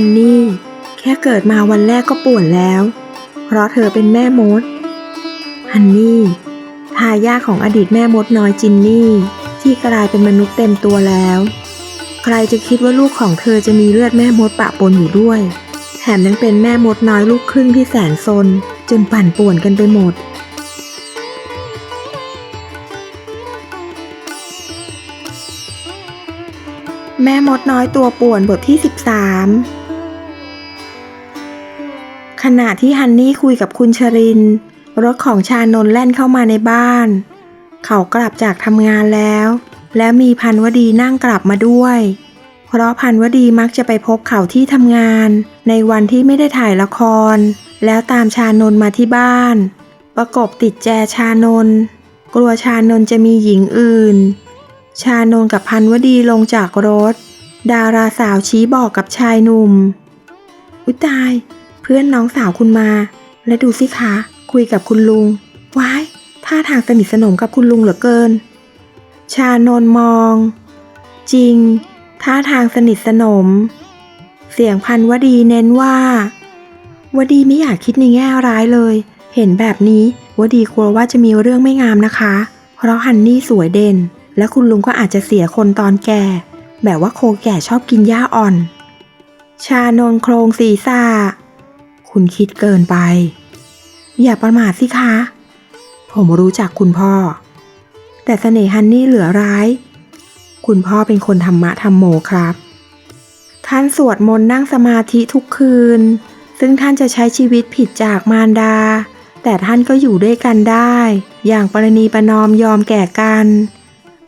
ฮันนี่ แค่เกิดมาวันแรกก็ป่วนแล้ว เพราะเธอเป็นแม่มด ฮันนี่ทายาทของอดีตแม่มดน้อยจินนี่ ที่กลายเป็นมนุษย์เต็มตัวแล้ว ใครจะคิดว่าลูกของเธอจะมีเลือดแม่มดปะปนอยู่ด้วย แถมยังเป็นแม่มดน้อยลูกครึ่งที่แสนซน จนปั่นป่วนกันไปหมดแม่มดน้อยตัวป่วนบทที่ 13 ขณะที่ฮันนี่คุยกับคุณชริน รถของชานนแล่นเข้ามาในบ้าน เขากลับจากทำงานแล้ว แล้วมีพันวดีนั่งกลับมาด้วย เพราะพันวดีมักจะไปพบเขาที่ทำงาน ในวันที่ไม่ได้ถ่ายละคร แล้วตามชานนมาที่บ้าน ประกบติดแจชานนกลัวชานนจะมีหญิงอื่น ชานนกับพันวดีลงจากรถ ดาราสาวชี้บอกกับชายหนุ่ม อุยตาย พื่อนน้องสาวคุณมา และดูสิคะ คุยกับคุณลุง ว้ายท่าทางสนิทสนมกับคุณลุงเหลือเกิน ชานนมอง จริง ท่าทางสนิทสนม เสียงพันวดีเน้นว่าวดีไม่อยากคิดในแง่ร้ายเลย เห็นแบบนี้วดีกลัวว่าจะมีเรื่องไม่งามนะคะ เพราะฮันนี่สวยเด่น และคุณลุงก็อาจจะเสียคนตอนแก่ แบบว่าโคแก่ชอบกินหญ้าอ่อน ชานนโครงศีรษะ คุณคิดเกินไป อย่าประมาทสิคะ ผมรู้จักคุณพ่อ แต่เสน่ห์ฮันนี่เหลือร้าย คุณพ่อเป็นคนธรรมะธรรมโมครับ ท่านสวดมนต์นั่งสมาธิทุกคืน ซึ่งท่านจะใช้ชีวิตผิดจากมารดา แต่ท่านก็อยู่ด้วยกันได้ อย่างปรณีประนอมยอมแก่กัน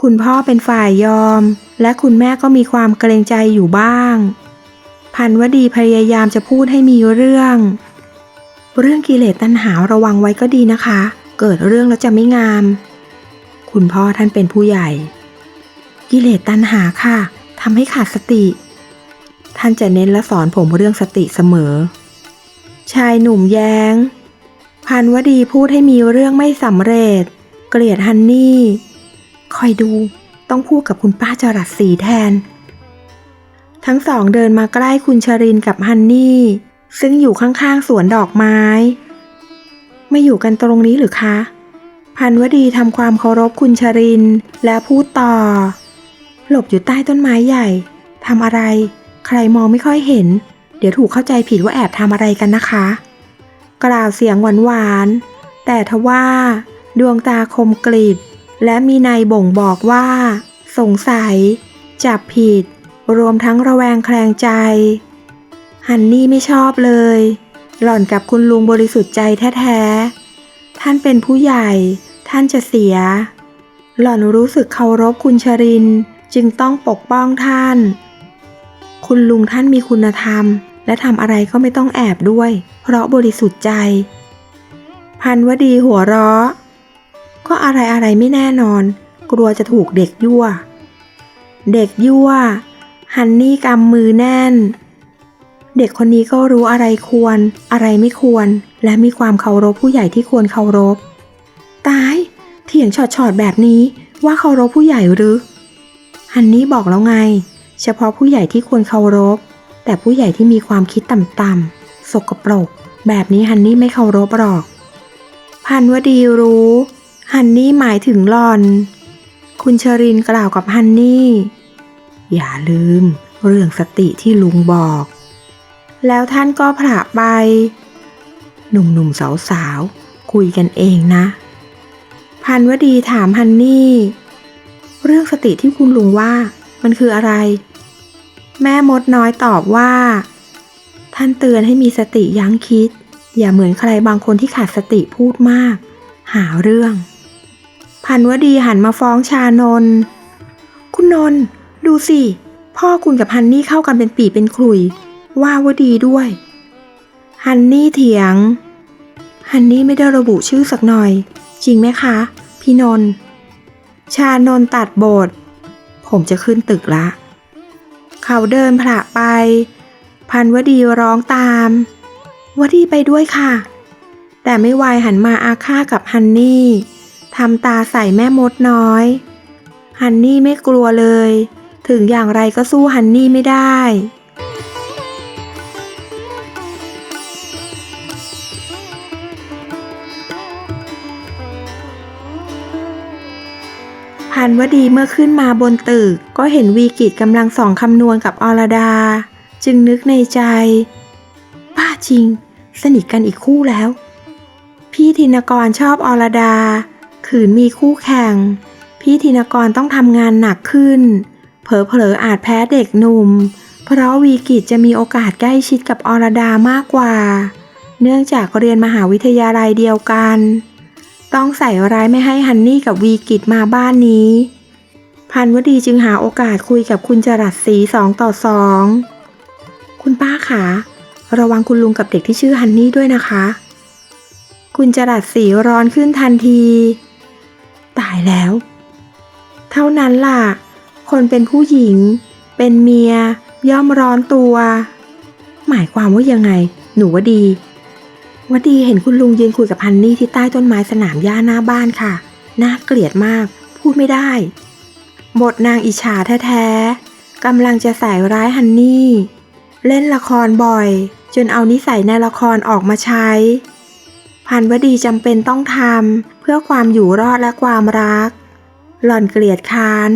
คุณพ่อเป็นฝ่ายยอม และคุณแม่ก็มีความเกรงใจอยู่บ้าง พันวดีพยายามจะพูดให้มีเรื่อง เรื่องกิเลสตัณหาระวังไว้ก็ดีนะคะ เกิดเรื่องแล้วจะไม่งาม คุณพ่อท่านเป็นผู้ใหญ่ กิเลสตัณหาค่ะทำให้ขาดสติ ท่านจะเน้นและสอนผมเรื่องสติเสมอ ชายหนุ่มแย้ง พันวดีพูดให้มีเรื่องไม่สำเร็จ เกลียดฮันนี่ คอยดูต้องพูดกับคุณป้าจรัสสีแทน ทั้งสองเดินมาใกล้คุณชรินกับฮันนี่ ซึ่งอยู่ข้างๆสวนดอกไม้ ไม่อยู่กันตรงนี้หรือคะ พันวดีทำความเคารพคุณชริน และพูดต่อ หลบอยู่ใต้ต้นไม้ใหญ่ทำอะไร ใครมองไม่ค่อยเห็น เดี๋ยวถูกเข้าใจผิดว่าแอบทำอะไรกันนะคะ กล่าวเสียงหวานๆแต่ทว่า ดวงตาคมกริบและมีในยบ่งบอกว่า สงสัย จับผิด รวมทั้งระแวงแคลงใจ ฮันนี่ไม่ชอบเลย หล่อนกับคุณลุงบริสุทธิ์ใจแท้ๆ ท่านเป็นผู้ใหญ่ ท่านจะเสีย หล่อนรู้สึกเคารพคุณชริน จึงต้องปกป้องท่าน คุณลุงท่านมีคุณธรรม และทำอะไรก็ไม่ต้องแอบด้วย เพราะบริสุทธิ์ใจ พันวดีหัวเราะ ก็อะไรอะไรไม่แน่นอน กลัวจะถูกเด็กยั่วเด็กยั่ว ฮันนี่กำมือแน่น เด็กคนนี้ก็รู้อะไรควร อะไรไม่ควร และมีความเคารพผู้ใหญ่ที่ควรเคารพ ตาย เถียงชอดๆแบบนี้ว่าเคารพผู้ใหญ่หรือ ฮันนี่บอกแล้วไง เฉพาะผู้ใหญ่ที่ควรเคารพ แต่ผู้ใหญ่ที่มีความคิดต่ำๆสกปรก แบบนี้ฮันนี่ไม่เคารพหรอก พันวดีรู้ ฮันนี่หมายถึงหลอน คุณชรินกล่าวกับฮันนี่ อย่าลืมเรื่องสติที่ลุงบอก แล้วท่านก็ผละไป หนุ่มๆสาวๆคุยกันเองนะ พันวดีถามฮันนี่ เรื่องสติที่คุณลุงว่ามันคืออะไร แม่มดน้อยตอบว่า ท่านเตือนให้มีสติยั้งคิด อย่าเหมือนใครบางคนที่ขาดสติพูดมาก หาเรื่อง พันวดีหันมาฟ้องชานน คุณนนท์ ดูสิ พ่อคุณกับฮันนี่เข้ากันเป็นปีเป็นขลุย ว่าว่าดีด้วย ฮันนี่เถียง ฮันนี่ไม่ได้ระบุชื่อสักหน่อย จริงไหมคะ พี่นนท์ชานนตัดบท ผมจะขึ้นตึกละ เขาเดินผละไป พันวดีร้องตามวดีไปด้วยค่ะ แต่ไม่วายหันมาอาฆาตกับฮันนี่ทำตาใส่แม่มดน้อย ฮันนี่ไม่กลัวเลย ถึงอย่างไรก็สู้ฮันนี่ไม่ได้พันวดีเมื่อขึ้นมาบนตึก ก็เห็นวีกิจกำลังส่องคำนวณกับอรดา จึงนึกในใจป้าจริง สนิทกันอีกคู่แล้ว พี่ธินกรชอบอรดา ขืนมีคู่แข่ง พี่ธินกรต้องทำงานหนักขึ้น เผลอๆอาจแพ้เด็กหนุ่ม เพราะวีกิจจะมีโอกาสใกล้ชิดกับอรดามากกว่า เนื่องจากเรียนมหาวิทยาลัยเดียวกัน ต้องใส่ร้ายไม่ให้ฮันนี่กับวีกิจมาบ้านนี้ พันวดีจึงหาโอกาสคุยกับคุณจรัสศรีสองต่อสองคุณป้าคะระวังคุณลุงกับเด็กที่ชื่อฮันนี่ด้วยนะคะ คุณจรัสศรีร้อนขึ้นทันที ตายแล้ว เท่านั้นล่ะ คนเป็นผู้หญิง เป็นเมีย ย่อมร้อนตัว หมายความว่ายังไง หนูว่าดีวดีเห็นคุณลุงยืนคุยกับฮันนี่ที่ใต้ต้นไม้สนามหญ้าหน้าบ้านค่ะ น่าเกลียดมาก พูดไม่ได้ บทนางอิจฉาแท้ๆกำลังจะใส่ร้ายฮันนี่ เล่นละครบ่อย จนเอานิสัยในละครออกมาใช้ พันวดีจำเป็นต้องทำเพื่อความอยู่รอดและความรัก หล่อนเกลียดค้าน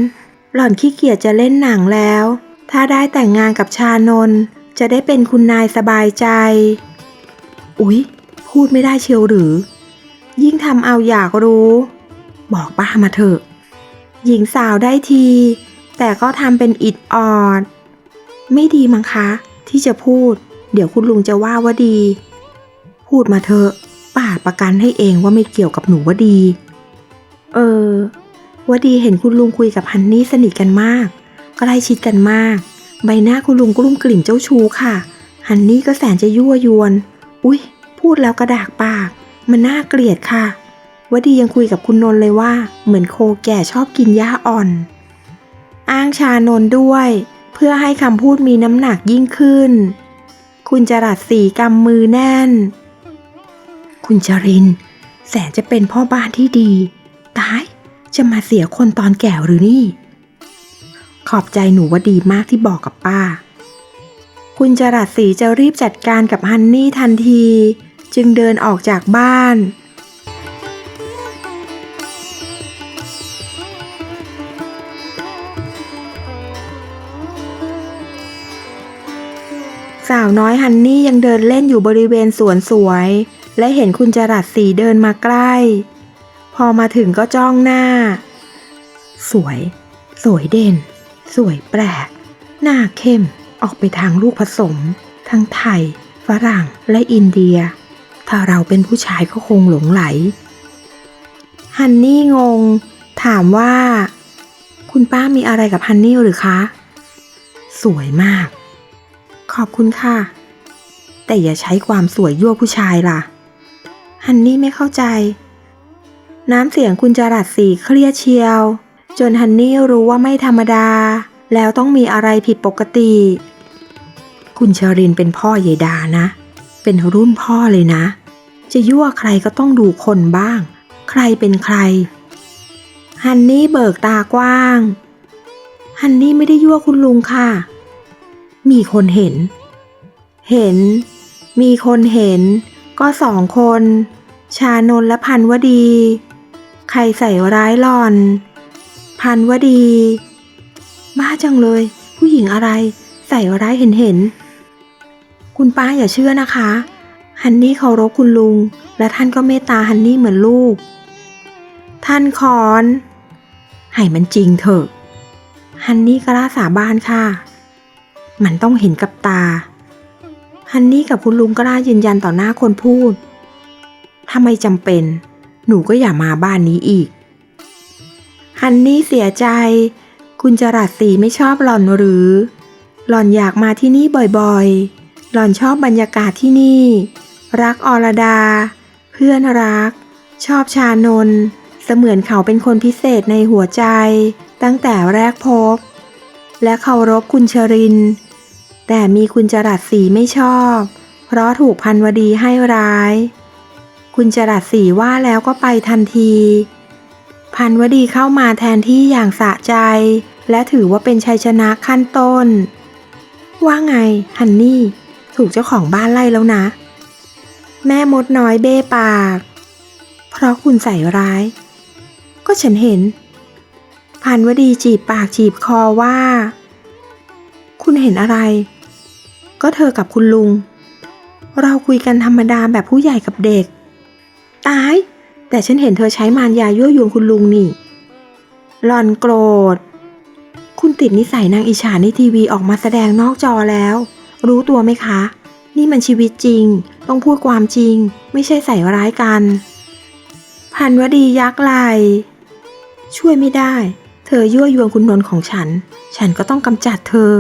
หล่อนขี้เกียจจะเล่นหนังแล้ว ถ้าได้แต่งงานกับชานนจะได้เป็นคุณนายสบายใจ อุ๊ย พูดไม่ได้เชียวหรือ ยิ่งทำเอาอยากรู้ บอกป้ามาเถอะ หญิงสาวได้ที แต่ก็ทำเป็นอิดออด ไม่ดีมั้งคะ ที่จะพูด เดี๋ยวคุณลุงจะว่าว่าดี พูดมาเถอะป้าประกันให้เองว่าไม่เกี่ยวกับหนูว่าดี เออ ว่าดีเห็นคุณลุงคุยกับฮันนี่สนิทกันมากใกล้ชิดกันมาก ใบหน้าคุณลุงกลุ้มกลิ่มเจ้าชู้ค่ะ ฮันนี่ก็แสนจะยั่วยวน อุ๊ย พูดแล้วกระดากปาก มันน่าเกลียดค่ะวดียังคุยกับคุณนนท์เลยว่า เหมือนโคแก่ชอบกินหญ้าอ่อน อ้างชานนท์ด้วย เพื่อให้คำพูดมีน้ำหนักยิ่งขึ้น คุณจรัสสีกำมือแน่น คุณจริน แสนจะเป็นพ่อบ้านที่ดี ตาย จะมาเสียคนตอนแก่หรือนี่ ขอบใจหนูว่าดีมากที่บอกกับป้า คุณจรัสศรีจะรีบจัดการกับฮันนี่ทันที จึงเดินออกจากบ้านสาวน้อยฮันนี่ยังเดินเล่นอยู่บริเวณสวนสวย และเห็นคุณจรัสศรีเดินมาใกล้ พอมาถึงก็จ้องหน้า สวย สวยเด่น สวยแปลก หน้าเข้ม ออกไปทางลูกผสม ทั้งไทย ฝรั่ง และอินเดีย ถ้าเราเป็นผู้ชายก็คงหลงไหล ฮันนี่งง ถามว่า คุณป้ามีอะไรกับฮันนี่หรือคะ สวยมาก ขอบคุณค่ะ แต่อย่าใช้ความสวยยั่วผู้ชายล่ะ ฮันนี่ไม่เข้าใจ น้ำเสียงคุณจรัสสีเครียดเชียว จนฮันนี่รู้ว่าไม่ธรรมดา แล้วต้องมีอะไรผิดปกติ คุณชรินเป็นพ่อเยดานะ เป็นรุ่นพ่อเลยนะ จะยั่วใครก็ต้องดูคนบ้าง ใครเป็นใคร ฮันนี่เบิกตากว้าง ฮันนี่ไม่ได้ยั่วคุณลุงค่ะ มีคนเห็น เห็น มีคนเห็น ก็สองคนชานนและพันวดี ใครใส่ร้ายหลอน พันวดี บ้าจังเลย ผู้หญิงอะไร ใส่ร้ายเห็นเห็น คุณป้าอย่าเชื่อนะคะ ฮันนี่เคารพคุณลุง และท่านก็เมตตาฮันนี่เหมือนลูก ท่านคอน ให้มันจริงเถอะ ฮันนี่กล้าสาบานค่ะ มันต้องเห็นกับตา ฮันนี่กับคุณลุงกล้ายืนยันต่อหน้าคนพูด ถ้าไม่จำเป็น หนูก็อย่ามาบ้านนี้อีก ฮันนี่เสียใจ คุณจรัสสีไม่ชอบหล่อนหรือ หล่อนอยากมาที่นี่บ่อยๆ หล่อนชอบบรรยากาศที่นี่ รักอรดา เพื่อนรัก ชอบชานน เสมือนเขาเป็นคนพิเศษในหัวใจ ตั้งแต่แรกพบ และเคารพคุณชริน แต่มีคุณจรัสสีไม่ชอบ เพราะถูกพันวดีให้ร้าย คุณจรัสสีว่าแล้วก็ไปทันที พันวดีเข้ามาแทนที่อย่างสะใจ และถือว่าเป็นชัยชนะขั้นต้น ว่าไง ฮันนี่ ถูกเจ้าของบ้านไล่แล้วนะ แม่มดน้อยเบ้ปาก เพราะคุณใส่ร้าย ก็ฉันเห็น พันวดีจีบปากจีบคอว่า คุณเห็นอะไร ก็เธอกับคุณลุง เราคุยกันธรรมดาแบบผู้ใหญ่กับเด็ก ตาย แต่ฉันเห็นเธอใช้มารยายั่วยวนคุณลุงนี่หลอนโกรธ คุณติดนิสัยนางอิจฉาในทีวีออกมาแสดงนอกจอแล้ว รู้ตัวไหมคะ นี่มันชีวิตจริง ต้องพูดความจริง ไม่ใช่ใส่ร้ายกัน พันวดียักไหลช่วยไม่ได้ เธอยั่วยวนคุณนนท์ของฉัน ฉันก็ต้องกำจัดเธอ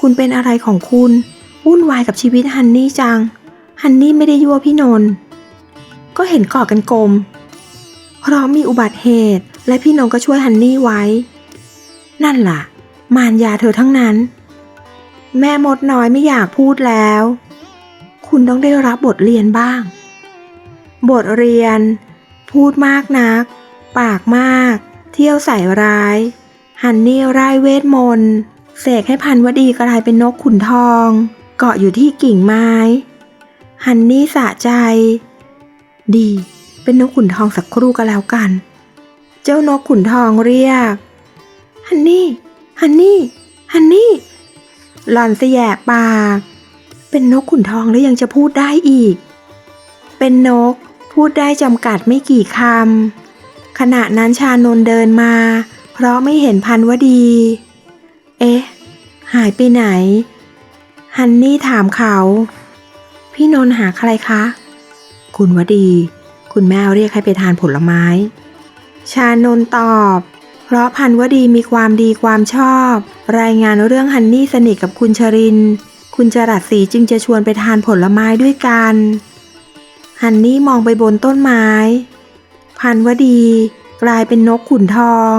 คุณเป็นอะไรของคุณวุ่นวายกับชีวิตฮันนี่จัง ฮันนี่ไม่ได้ยั่วพี่นนท์ ก็เห็นก่อกันกลม เพราะมีอุบัติเหตุและพี่นนท์ก็ช่วยฮันนี่ไว้ นั่นล่ะ มารยาเธอทั้งนั้น แม่มดน้อยไม่อยากพูดแล้ว คุณต้องได้รับบทเรียนบ้าง บทเรียน พูดมากนัก ปากมาก เที่ยวใส่ร้าย ฮันนี่ไร้เวทมนต์เสกให้พันวดีกลายเป็นนกขุนทอง เกาะอยู่ที่กิ่งไม้ ฮันนี่สะใจ ดี เป็นนกขุนทองสักครู่ก็แล้วกัน เจ้านกขุนทองเรียก ฮันนี่ ฮันนี่ ฮันนี่ หล่อนเสยะปาก เป็นนกขุนทองแล้วยังจะพูดได้อีก เป็นนกพูดได้จำกัดไม่กี่คำ ขณะนั้นชานนเดินมา เพราะไม่เห็นพันวดี เอ๊ะ หายไปไหน ฮันนี่ถามเขา พี่นนท์หาใครคะ คุณวดี คุณแม่เรียกให้ไปทานผลไม้ ชานนตอบ เพราะพันวดีมีความดีความชอบ รายงานเรื่องฮันนี่สนิทกับคุณชริน คุณจรัสศรีจึงจะชวนไปทานผลไม้ด้วยกัน ฮันนี่มองไปบนต้นไม้ พันวดีกลายเป็นนกขุนทอง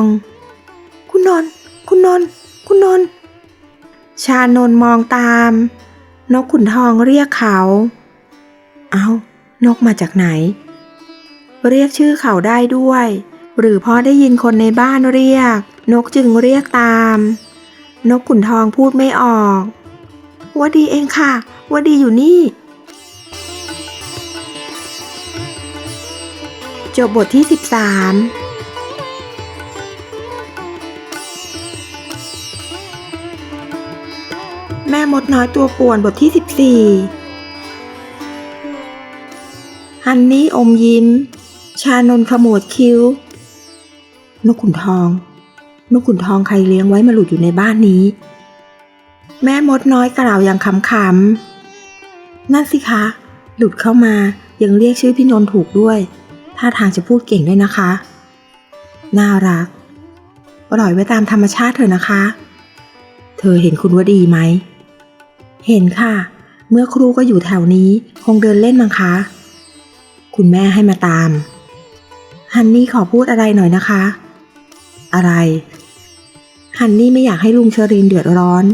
คุณนนท์คุณนนท์คุณนนท์ชานนมองตาม นกขุนทองเรียกเขา เอา้า นกมาจากไหน เรียกชื่อเขาได้ด้วย หรือพราะได้ยินคนในบ้านเรียก นกจึงเรียกตาม นกขุนทองพูดไม่ออกว่าดีเองค่ะว่าดีอยู่นี่ จบบทที่ 13แม่มดน้อยตัวป่วนบทที่ 14 ฮันนี่อมยิ้ม ชานนขมวดคิ้ว นกขุนทอง นกขุนทองใครเลี้ยงไว้มาหลุดอยู่ในบ้านนี้ แม่มดน้อยกล่าวอย่างขำๆ นั่นสิคะ หลุดเข้ามายังเรียกชื่อพี่นนท์ถูกด้วยท่าทางจะพูดเก่งด้วยนะคะ น่ารัก ปล่อยไว้ตามธรรมชาติเถอะนะคะ เธอเห็นคุณวดีไหม เห็นค่ะ เมื่อครูก็อยู่แถวนี้คงเดินเล่นมั้งคะ คุณแม่ให้มาตาม ฮันนี่ขอพูดอะไรหน่อยนะคะ อะไร ฮันนี่ไม่อยากให้ลุงเชอรินเดือดร้อน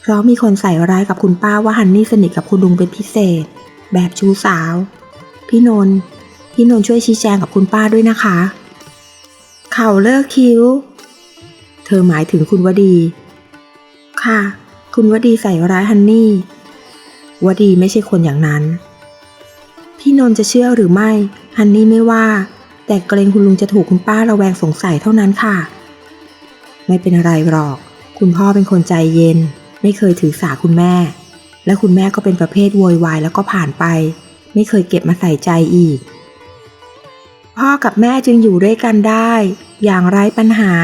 เพราะมีคนใส่ร้ายกับคุณป้าว่าฮันนี่สนิทกับคุณลุงเป็นพิเศษ แบบชู้สาว พี่นนท์ พี่นนท์ช่วยชี้แจงกับคุณป้าด้วยนะคะ เขาเลิกคิ้ว เธอหมายถึงคุณวดี ค่ะ คุณวดีใส่ร้ายฮันนี่ วดีไม่ใช่คนอย่างนั้น พี่นนท์จะเชื่อหรือไม่ฮันนี่ไม่ว่า แต่เกรงคุณลุงจะถูกคุณป้าระแวงสงสัยเท่านั้นค่ะ ไม่เป็นอะไรหรอก คุณพ่อเป็นคนใจเย็น ไม่เคยถือสาคุณแม่ และคุณแม่ก็เป็นประเภทโวยวายแล้วก็ผ่านไป ไม่เคยเก็บมาใส่ใจอีก พ่อกับแม่จึงอยู่ด้วยกันได้ อย่างไร้ปัญหา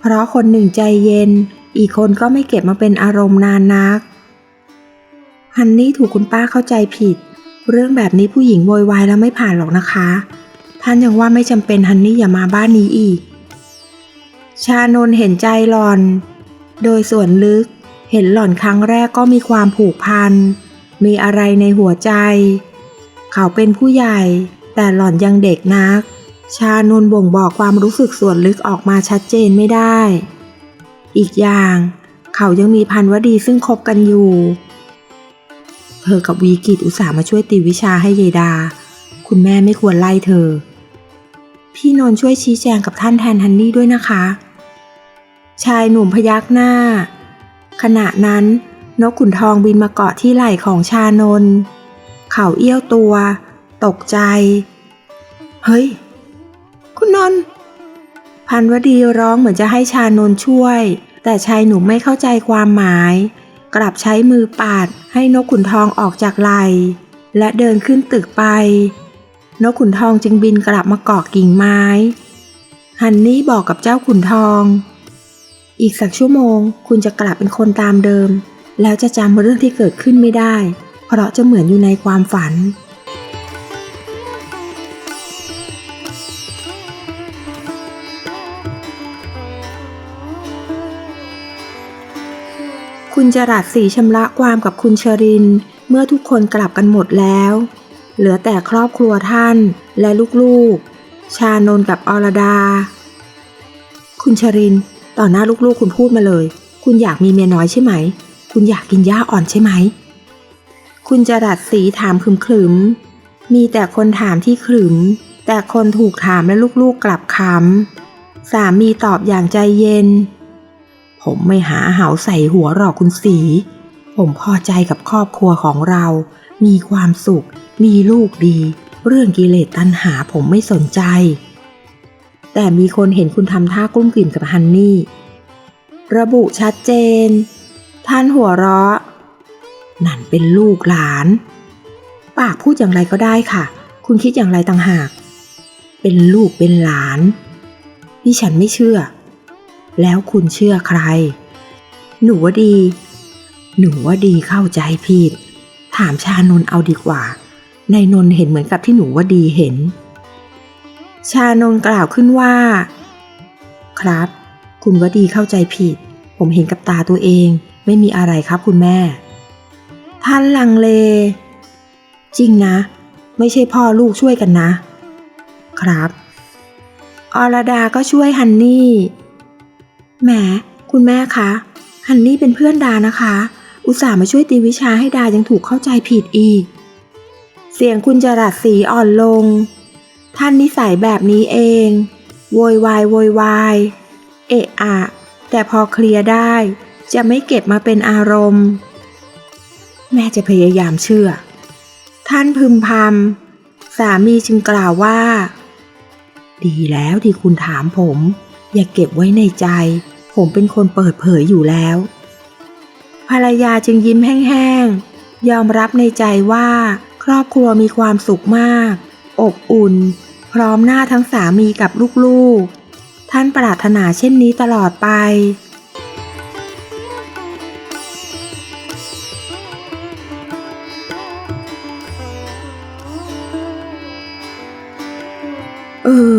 เพราะคนหนึ่งใจเย็น อีกคนก็ไม่เก็บมาเป็นอารมณ์นานนักฮันนี่ถูกคุณป้าเข้าใจผิด เรื่องแบบนี้ผู้หญิงโวยวายแล้วไม่ผ่านหรอกนะคะ ท่านยังว่าไม่จำเป็นฮันนี่อย่ามาบ้านนี้อีก ชานนเห็นใจหลอน โดยส่วนลึกเห็นหล่อนครั้งแรกก็มีความผูกพัน มีอะไรในหัวใจ เขาเป็นผู้ใหญ่ แต่หล่อนยังเด็กนัก ชานนบ่งบอกความรู้สึกส่วนลึกออกมาชัดเจนไม่ได้ อีกอย่าง เขายังมีพันวดีซึ่งคบกันอยู่ เธอกับวีกิตอุตส่าห์มาช่วยติววิชาให้เยดา คุณแม่ไม่ควรไล่เธอ พี่นนท์ช่วยชี้แจงกับท่านแทนฮันนี่ด้วยนะคะ ชายหนุ่มพยักหน้า ขณะนั้นนกขุนทองบินมาเกาะที่ไหล่ของชานนเขาเอี้ยวตัว ตกใจ เฮ้ย คุณนนท์พันวดีร้องเหมือนจะให้ชานนช่วย แต่ชายหนุ่มไม่เข้าใจความหมาย กลับใช้มือปาดให้นกขุนทองออกจากไหลและเดินขึ้นตึกไป นกขุนทองจึงบินกลับมาเกาะกิ่งไม้ ฮันนี่บอกกับเจ้าขุนทอง อีกสักชั่วโมงคุณจะกลับเป็นคนตามเดิม แล้วจะจำเรื่องที่เกิดขึ้นไม่ได้ เพราะจะเหมือนอยู่ในความฝัน คุณจรัสสีชำระความกับคุณชริน เมื่อทุกคนกลับกันหมดแล้ว เหลือแต่ครอบครัวท่านและลูกๆ ชานนกับอรดา คุณชริน ต่อหน้าลูกๆ คุณพูดมาเลย คุณอยากมีเมียน้อยใช่ไหม คุณอยากกินหญ้าอ่อนใช่ไหม คุณจรัสสีถามขึมๆมีแต่คนถามที่ขึมแต่คนถูกถามและลูกๆกลับคำสามีตอบอย่างใจเย็น ผมไม่หาเหาใส่หัวหรอกคุณสี ผมพอใจกับครอบครัวของเรา มีความสุข มีลูกดี เรื่องกิเลสตัณหาผมไม่สนใจ แต่มีคนเห็นคุณทำท่ากลุ้มกลิ่มกับฮันนี่ ระบุชัดเจน ท่านหัวเราะ นั่นเป็นลูกหลาน ปากพูดอย่างไรก็ได้ค่ะ คุณคิดอย่างไรต่างหาก เป็นลูกเป็นหลาน ดิฉันไม่เชื่อ แล้วคุณเชื่อใคร หนูว่าดี หนูว่าดีเข้าใจผิด ถามชานนเอาดีกว่านายนนเห็นเหมือนกับที่หนูว่าดีเห็น ชานนกล่าวขึ้นว่า ครับ คุณว่าดีเข้าใจผิด ผมเห็นกับตาตัวเอง ไม่มีอะไรครับคุณแม่ ท่านลังเล จริงนะ ไม่ใช่พ่อลูกช่วยกันนะ ครับอรดาก็ช่วยฮันนี่ แหมคุณแม่คะฮันนี่เป็นเพื่อนดานะคะ อุตส่าห์มาช่วยตีวิชาให้ดายังถูกเข้าใจผิดอีก เสียงคุณจรัสสีอ่อนลง ท่านนิสัยแบบนี้เอง โวยวายโวยวาย เอะอะ แต่พอเคลียร์ได้ จะไม่เก็บมาเป็นอารมณ์ แม่จะพยายามเชื่อ ท่านพึมพำสามีจึงกล่าวว่า ดีแล้วที่คุณถามผม อย่าเก็บไว้ในใจ ผมเป็นคนเปิดเผยอยู่แล้ว ภรรยาจึงยิ้มแห้งๆ ยอมรับในใจว่า ครอบครัวมีความสุขมาก อบอุ่น พร้อมหน้าทั้งสามีกับลูกๆ ท่านปรารถนาเช่นนี้ตลอดไปเออ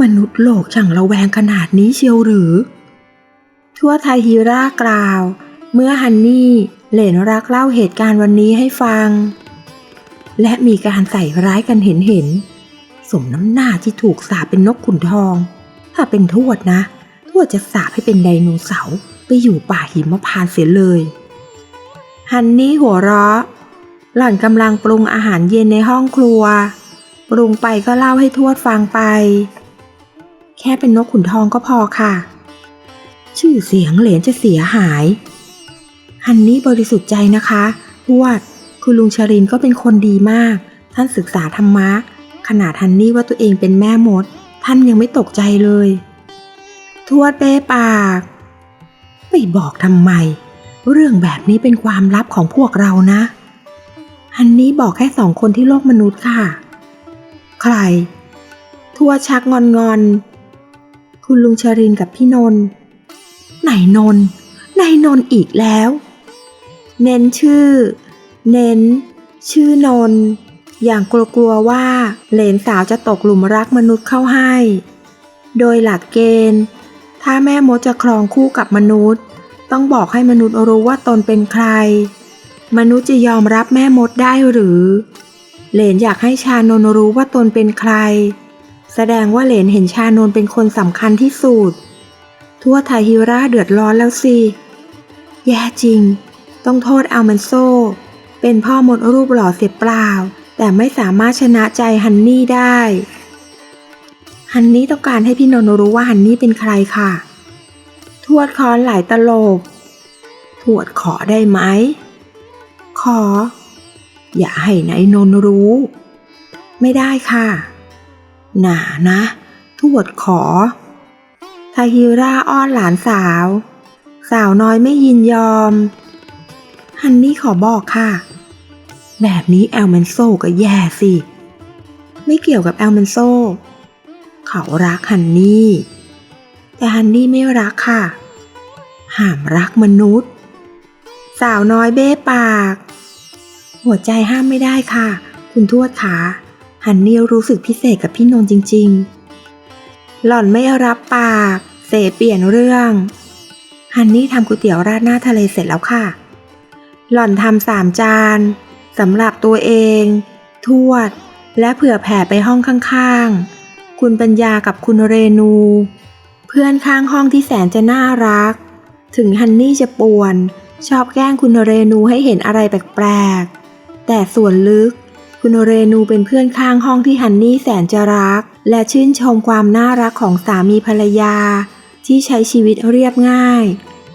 มนุษย์โลกช่างระแวงขนาดนี้เชียวหรือ ทั่วไทยฮีรากล่าว เมื่อฮันนี่เหลนรักเล่าเหตุการณ์วันนี้ให้ฟัง และมีการใส่ร้ายกันเห็นเห็นๆสมน้ำหน้าที่ถูกสาปเป็นนกขุนทอง ถ้าเป็นทวดนะ ทวดจะสาปให้เป็นไดโนเสาร์ไปอยู่ป่าหิมพานเสียเลย ฮันนี่หัวเราะ หล่อนกำลังปรุงอาหารเย็นในห้องครัว ปรุงไปก็เล่าให้ทวดฟังไป แค่เป็นนกขุนทองก็พอค่ะ ชื่อเสียงเหรียญจะเสียหาย ฮันนี่บริสุทธิ์ใจนะคะทวดคุณลุงชรินก็เป็นคนดีมาก ท่านศึกษาธรรมะ ขนาดฮันนี่ว่าตัวเองเป็นแม่มด ท่านยังไม่ตกใจเลย ทวดเป้ปากไปบอกทำไม เรื่องแบบนี้เป็นความลับของพวกเรานะ ฮันนี่บอกแค่สองคนที่โลกมนุษย์ค่ะ ใครทวดชักงอนงอน คุณลุงชรินกับพี่นนท์ ไหนนนท์ไหนนนท์อีกแล้ว เน้นชื่อ เน้น ชื่อนนท์อย่างกลัวๆว่าเหลนสาวจะตกหลุมรักมนุษย์เข้าให้ โดยหลักเกณฑ์ ถ้าแม่มดจะครองคู่กับมนุษย์ ต้องบอกให้มนุษย์รู้ว่าตนเป็นใคร มนุษย์จะยอมรับแม่มดได้หรือ เหลนอยากให้ชานนรู้ว่าตนเป็นใคร แสดงว่าเหลนเห็นชานนเป็นคนสำคัญที่สุด ทั่วไทฮิราเดือดร้อนแล้วสิ แย่จริง ต้องโทษอัลมันโซ เป็นพ่อมดรูปหล่อเสียเปล่า แต่ไม่สามารถชนะใจฮันนี่ได้ ฮันนี่ต้องการให้พี่นนรู้ว่าฮันนี่เป็นใครค่ะ ทวดคอนหลายตลบ ทวดขอได้ไหม ขอ อย่าให้นายนนรู้ ไม่ได้ค่ะ หนานะ ทวดขอ ทาฮิราอ้อนหลานสาว สาวน้อยไม่ยินยอม ฮันนี่ขอบอกค่ะ แบบนี้แอลเมนโซก็แย่สิ ไม่เกี่ยวกับแอลเมนโซ เขารักฮันนี่ แต่ฮันนี่ไม่รักค่ะ ห้ามรักมนุษย์ สาวน้อยเบ้ปาก หัวใจห้ามไม่ได้ค่ะ คุณทวดขาฮันนี่รู้สึกพิเศษกับพี่นนท์จริง ๆ หล่อนไม่รับปาก เสเปลี่ยนเรื่อง ฮันนี่ทำก๋วยเตี๋ยวราดหน้าทะเลเสร็จแล้วค่ะ หล่อนทำสามจานสำหรับตัวเอง ทวด และเผื่อแผ่ไปห้องข้างๆ คุณปัญญากับคุณเรนู เพื่อนข้างห้องที่แสนจะน่ารัก ถึงฮันนี่จะป่วน ชอบแกล้งคุณเรนูให้เห็นอะไรแปลกๆ แต่ส่วนลึกคุณเรนูเป็นเพื่อนข้างห้องที่ฮันนี่แสนจะรัก และชื่นชมความน่ารักของสามีภรรยา ที่ใช้ชีวิตเรียบง่าย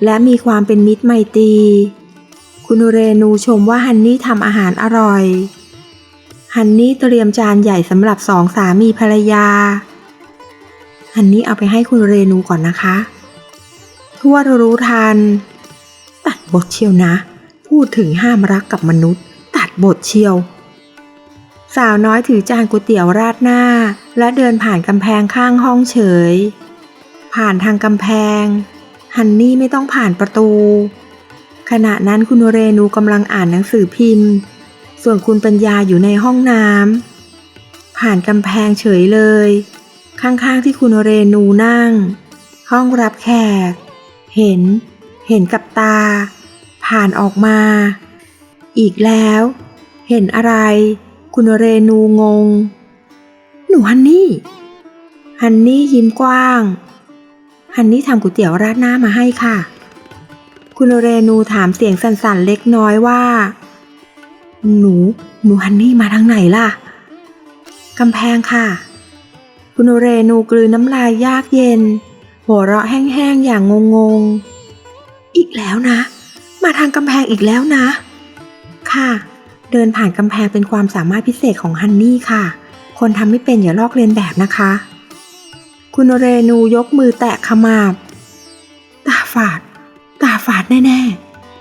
และมีความเป็นมิตรไมตรี คุณเรนูชมว่าฮันนี่ทำอาหารอร่อย ฮันนี่เตรียมจานใหญ่สำหรับสองสามีภรรยา ฮันนี่เอาไปให้คุณเรนูก่อนนะคะทวดรู้ทัน ตัดบทเชียวนะ พูดถึงห้ามรักกับมนุษย์ ตัดบทเชียว สาวน้อยถือจานก๋วยเตี๋ยวราดหน้า และเดินผ่านกำแพงข้างห้องเฉย ผ่านทางกำแพง ฮันนี่ไม่ต้องผ่านประตู ขณะนั้นคุณเรนูกำลังอ่านหนังสือพิมพ์ ส่วนคุณปัญญาอยู่ในห้องน้ำผ่านกำแพงเฉยเลย ข้างๆที่คุณเรนูนั่ง ห้องรับแขก เห็น เห็นกับตา ผ่านออกมา อีกแล้ว เห็นอะไร คุณเรนูงง หนูฮันนี่ฮันนี่ยิ้มกว้าง ฮันนี่ทำก๋วยเตี๋ยวราดหน้ามาให้ค่ะ คุณเรนูถามเสียงสั่นๆเล็กน้อยว่า หนู หนูฮันนี่มาทางไหนล่ะ กำแพงค่ะ คุณเรนูกลืนน้ำลายยากเย็น หัวเราะแห้งๆอย่างงงๆ อีกแล้วนะ มาทางกำแพงอีกแล้วนะ ค่ะ เดินผ่านกำแพงเป็นความสามารถพิเศษของฮันนี่ค่ะ คนทำไม่เป็นอย่าลอกเลียนแบบนะคะ คุณเรนูยกมือแตะขมาบ ตาฝาด ตาฝาดแน่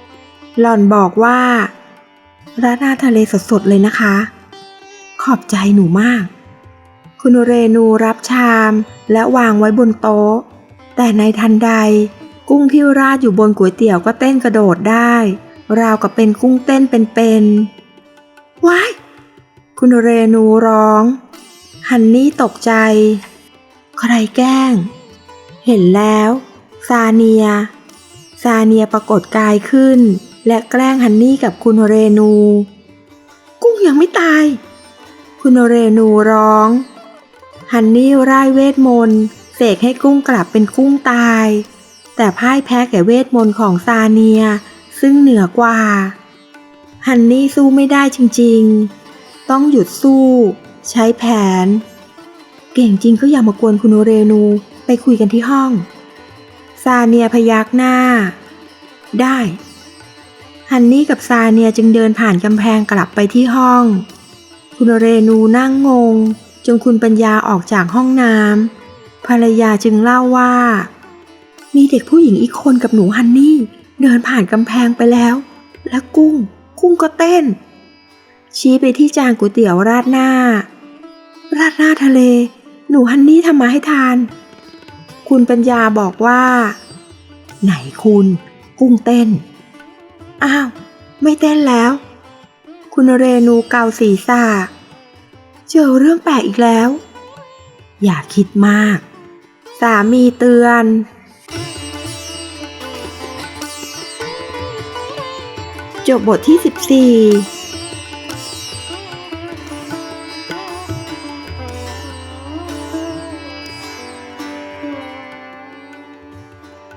ๆ หล่อนบอกว่าราน้าทะเลสดๆเลยนะคะ ขอบใจหนูมาก คุณเรนูรับชามและวางไว้บนโต๊ะ แต่ในทันใด กุ้งที่ราดอยู่บนก๋วยเตี๋ยวก็เต้นกระโดดได้ ราวกับเป็นกุ้งเต้นเป็นๆว้าย คุณเรนูร้อง ฮันนี่ตกใจ ใครแกล้ง เห็นแล้วซาเนีย ซาเนียปรากฏกายขึ้น และแกล้งฮันนี่กับคุณเรนู กุ้งยังไม่ตาย คุณเรนูร้อง ฮันนี่ร่ายเวทมนต์เสกให้กุ้งกลับเป็นกุ้งตาย แต่พ่ายแพ้แก่เวทมนต์ของซาเนียซึ่งเหนือกว่า ฮันนี่สู้ไม่ได้จริงๆ ต้องหยุดสู้ ใช้แผน เก่งจริงก็อย่ามากวนคุณเรนูไปคุยกันที่ห้อง ซาเนียพยักหน้า ได้ฮันนี่กับซาเนียจึงเดินผ่านกำแพงกลับไปที่ห้อง คุณเรนูนั่งงง จนคุณปัญญาออกจากห้องน้ำภรรยาจึงเล่าว่า มีเด็กผู้หญิงอีกคนกับหนูฮันนี่ เดินผ่านกำแพงไปแล้ว และกุ้ง กุ้งก็เต้น ชี้ไปที่จานก๋วยเตี๋ยวราดหน้า ราดหน้าทะเล หนูฮันนี่ทำมาให้ทาน คุณปัญญาบอกว่า ไหนคุณกุ้งเต้น อ้าว ไม่เต้นแล้ว คุณเรนูเกาศีรษะเจอเรื่องแปลกอีกแล้ว อย่าคิดมาก สามีเตือนจบบทที่ 14